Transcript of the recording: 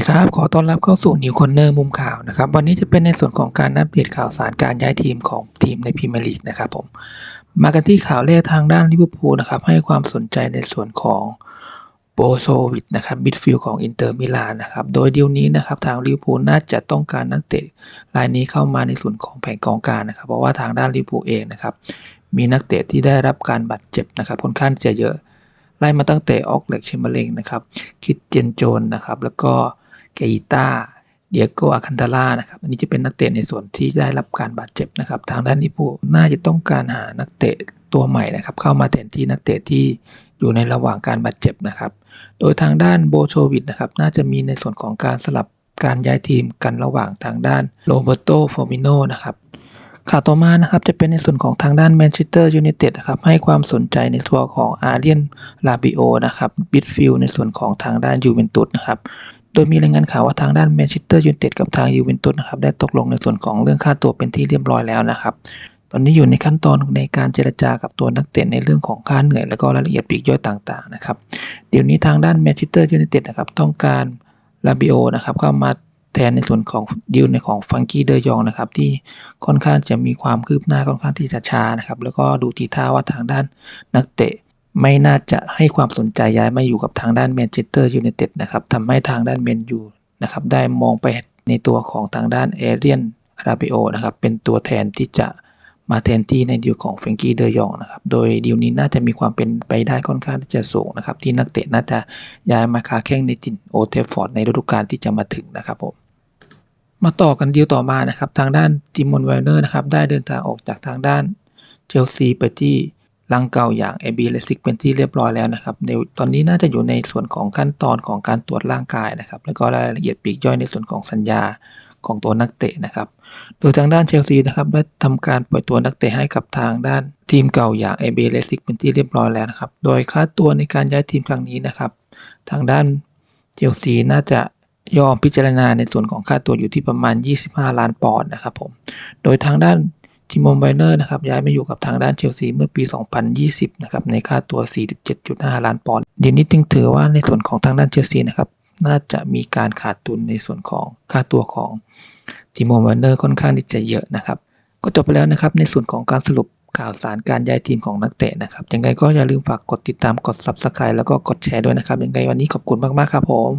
ดีครับ ขอต้อนรับเข้าสู่ New Corner มุมข่าวนะครับ วันนี้จะเป็นในส่วนของการอัปเดตข่าวสารการย้ายทีมของทีมในพรีเมียร์ลีกนะครับผม มากันที่ข่าวแรกทางด้านลิเวอร์พูลนะครับ ให้ความสนใจในส่วนของโบโซวิชนะครับมิดฟิลด์ของอินเตอร์มิลานนะครับ โดยเดีลนี้นะครับทางลิเวอร์พูลน่าจะต้องการนักเตะรายนี้เข้ามาในส่วนของแผงกองกลางนะครับ เพราะว่าทางด้านลิเวอร์พูลเองนะครับ มีนักเตะที่ได้รับการบาดเจ็บนะครับค่อนข้างจะเยอะไล่มาตั้งแต่ออกเล็กเชมเบอร์เลงนะครับ คิดเจนโจนนะครับ แล้วก็ เกอิต้าเดียโกอาคันตาล่านะครับอันนี้จะเป็นนักเตะในส่วนที่ได้รับการบาดเจ็บนะครับ ทางด้านลิเวอร์พูลน่าจะต้องการหานักเตะตัวใหม่นะครับ เข้ามาแทนที่นักเตะที่อยู่ในระหว่างการบาดเจ็บนะครับ โดยทางด้านโบโชวิดนะครับ น่าจะมีในส่วนของการสลับการย้ายทีมกันระหว่างทางด้านโรเบโตฟอร์มิโนนะครับข่าวต่อมานะครับจะเป็นในส่วนของทางด้านแมนเชสเตอร์ยูไนเต็ดนะครับให้ความสนใจในตัวของอาเรียนลาบิโอนะครับบิดฟิลในส่วนของทางด้านยูเวนตุสนะครับ โดยมีรายงานข่าวว่าทางด้านแมนเชสเตอร์ยูไนเต็ดกับทางยูเวนตุสนะครับได้ตกลงในส่วนของเรื่องค่าตัวเป็นที่เรียบร้อยแล้วนะครับ ตอนนี้อยู่ในขั้นตอนในการเจรจากับตัวนักเตะในเรื่องของค่าเหนื่อย และก็รายละเอียดปลีกย่อยต่างๆนะครับ เดี๋ยวนี้ทางด้านแมนเชสเตอร์ยูไนเต็ดนะครับต้องการลาบิโอนะครับเข้ามาแทนในส่วนของดิวในของฟังกี้เดยองนะครับที่ค่อนข้างจะมีความคืบหน้าค่อนข้างที่จะช้านะครับแล้วก็ดูทีท่าว่าทางด้านนักเตะ ไม่น่าจะให้ความสนใจย้ายมาอยู่กับทางด้านแมนเชสเตอร์ยูไนเต็ดนะครับทำให้ทางด้านแมนยูนะครับได้มองไปในตัวของทางด้านเอเรียนอาราบิโอนะครับเป็นตัวแทนที่จะมาแทนที่ในดีลของเฟรงกี้เดยองนะครับโดยดีลนี้น่าจะมีความเป็นไปได้ค่อนข้างที่จะสูงนะครับที่นักเตะน่าจะย้ายมาค้าแข้งในจินโอเทฟฟอร์ดในฤดูกาลที่จะมาถึงนะครับผมมาต่อกันดีลต่อมานะครับทางด้านติมอนไวเนอร์นะครับได้เดินทางออกจากทางด้านเชลซีไปที่ ลังเก่าอย่างเอบีเลซิกเป็นที่เรียบร้อยแล้วนะครับในตอนนี้น่าจะอยู่ในส่วนของขั้นตอนของการตรวจร่างกายนะครับ แล้วก็รายละเอียดปีกย่อยในส่วนของสัญญาของตัวนักเตะนะครับ โดยทางด้านเชลซีนะครับได้ทำการปล่อยตัวนักเตะให้กับทางด้านทีมเก่าอย่างเอบีเลซิกเป็นที่เรียบร้อยแล้วนะครับ โดยค่าตัวในการย้ายทีมครั้งนี้นะครับ ทางด้านเชลซีน่าจะยอมพิจารณาในส่วนของค่าตัวอยู่ที่ประมาณ 25 ล้านปอนด์นะครับผม โดยทางด้าน ทิโมไบเนอร์นะครับย้ายมาอยู่กับทางด้านเชลซีเมื่อปี 2020 นะครับในค่าตัว 47.5 ล้านปอนด์เดี๋ยวนี้จึงถือว่าในส่วนของทางด้านเชลซีนะครับน่าจะมีการขาดทุนในส่วนของค่าตัวของทิโมไบเนอร์ค่อนข้างที่จะเยอะนะครับก็จบไปแล้วนะครับในส่วนของการสรุปข่าวสารการย้ายทีมของนักเตะนะครับยังไงก็อย่าลืมฝากกดติดตามกด Subscribe แล้วก็กดแชร์ด้วยนะครับยังไงวันนี้ขอบคุณมากๆครับผม